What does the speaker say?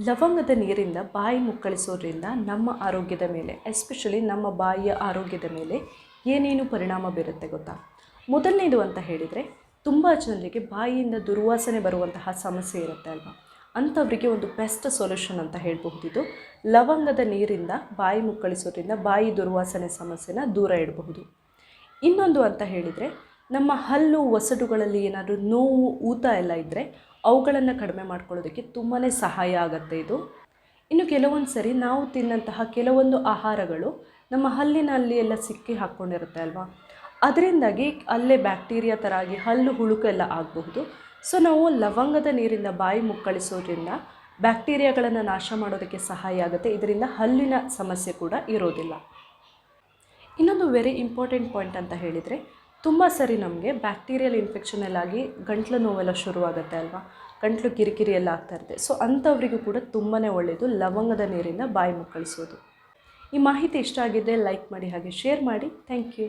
ಲವಂಗದ ನೀರಿಂದ ಬಾಯಿ ಮುಕ್ಕಳಿಸೋದ್ರಿಂದ ನಮ್ಮ ಆರೋಗ್ಯದ ಮೇಲೆ ಎಸ್ಪೆಷಲಿ ನಮ್ಮ ಬಾಯಿಯ ಆರೋಗ್ಯದ ಮೇಲೆ ಏನೇನು ಪರಿಣಾಮ ಬೀರುತ್ತೆ ಗೊತ್ತಾ? ಮೊದಲನೇದು ಅಂತ ಹೇಳಿದರೆ, ತುಂಬ ಜನರಿಗೆ ಬಾಯಿಯಿಂದ ದುರ್ವಾಸನೆ ಬರುವಂತಹ ಸಮಸ್ಯೆ ಇರುತ್ತೆ ಅಲ್ವಾ? ಅಂಥವರಿಗೆ ಒಂದು ಬೆಸ್ಟ್ ಸೊಲ್ಯೂಷನ್ ಅಂತ ಹೇಳಬಹುದಿದು. ಲವಂಗದ ನೀರಿಂದ ಬಾಯಿ ಮುಕ್ಕಳಿಸೋದ್ರಿಂದ ಬಾಯಿ ದುರ್ವಾಸನೆ ಸಮಸ್ಯೆನ ದೂರ ಇಡಬಹುದು. ಇನ್ನೊಂದು ಅಂತ ಹೇಳಿದರೆ ನಮ್ಮ ಹಲ್ಲು ಒಸಡುಗಳಲ್ಲಿ ಏನಾದರೂ ನೋವು, ಊತ ಎಲ್ಲ ಇದ್ದರೆ ಅವುಗಳನ್ನು ಕಡಿಮೆ ಮಾಡ್ಕೊಳ್ಳೋದಕ್ಕೆ ತುಂಬಾ ಸಹಾಯ ಆಗುತ್ತೆ ಇದು. ಇನ್ನು ಕೆಲವೊಂದು ಸರಿ ನಾವು ತಿನ್ನಂತಹ ಕೆಲವೊಂದು ಆಹಾರಗಳು ನಮ್ಮ ಹಲ್ಲಿನಲ್ಲಿ ಎಲ್ಲ ಸಿಕ್ಕಿ ಹಾಕ್ಕೊಂಡಿರುತ್ತೆ ಅಲ್ವಾ? ಅದರಿಂದಾಗಿ ಅಲ್ಲೇ ಬ್ಯಾಕ್ಟೀರಿಯಾ ಥರ ಆಗಿ ಹಲ್ಲು ಹುಳುಕು ಎಲ್ಲ ಆಗಬಹುದು. ಸೊ ನಾವು ಲವಂಗದ ನೀರಿಂದ ಬಾಯಿ ಮುಕ್ಕಳಿಸೋದ್ರಿಂದ ಬ್ಯಾಕ್ಟೀರಿಯಾಗಳನ್ನು ನಾಶ ಮಾಡೋದಕ್ಕೆ ಸಹಾಯ ಆಗುತ್ತೆ. ಇದರಿಂದ ಹಲ್ಲಿನ ಸಮಸ್ಯೆ ಕೂಡ ಇರೋದಿಲ್ಲ. ಇನ್ನೊಂದು ವೆರಿ ಇಂಪಾರ್ಟೆಂಟ್ ಪಾಯಿಂಟ್ ಅಂತ ಹೇಳಿದರೆ ತುಂಬ ಸರಿ ನಮಗೆ ಬ್ಯಾಕ್ಟೀರಿಯಲ್ ಇನ್ಫೆಕ್ಷನ್ ಆಗಿ ಗಂಟ್ಲು ನೋವೆಲ್ಲ ಶುರುವಾಗುತ್ತೆ ಅಲ್ವಾ? ಗಂಟ್ಲು ಕಿರಿಕಿರಿ ಎಲ್ಲ ಆಗ್ತಾ ಇರುತ್ತೆ. ಸೊ ಅಂಥವರಿಗೂ ಕೂಡ ತುಂಬಾ ಒಳ್ಳೆಯದು ಲವಂಗದ ನೀರಿಂದ ಬಾಯಿ ಮುಕ್ಕಳಿಸೋದು. ಈ ಮಾಹಿತಿ ಇಷ್ಟ ಆಗಿದ್ದರೆ ಲೈಕ್ ಮಾಡಿ ಹಾಗೆ ಶೇರ್ ಮಾಡಿ. Thank you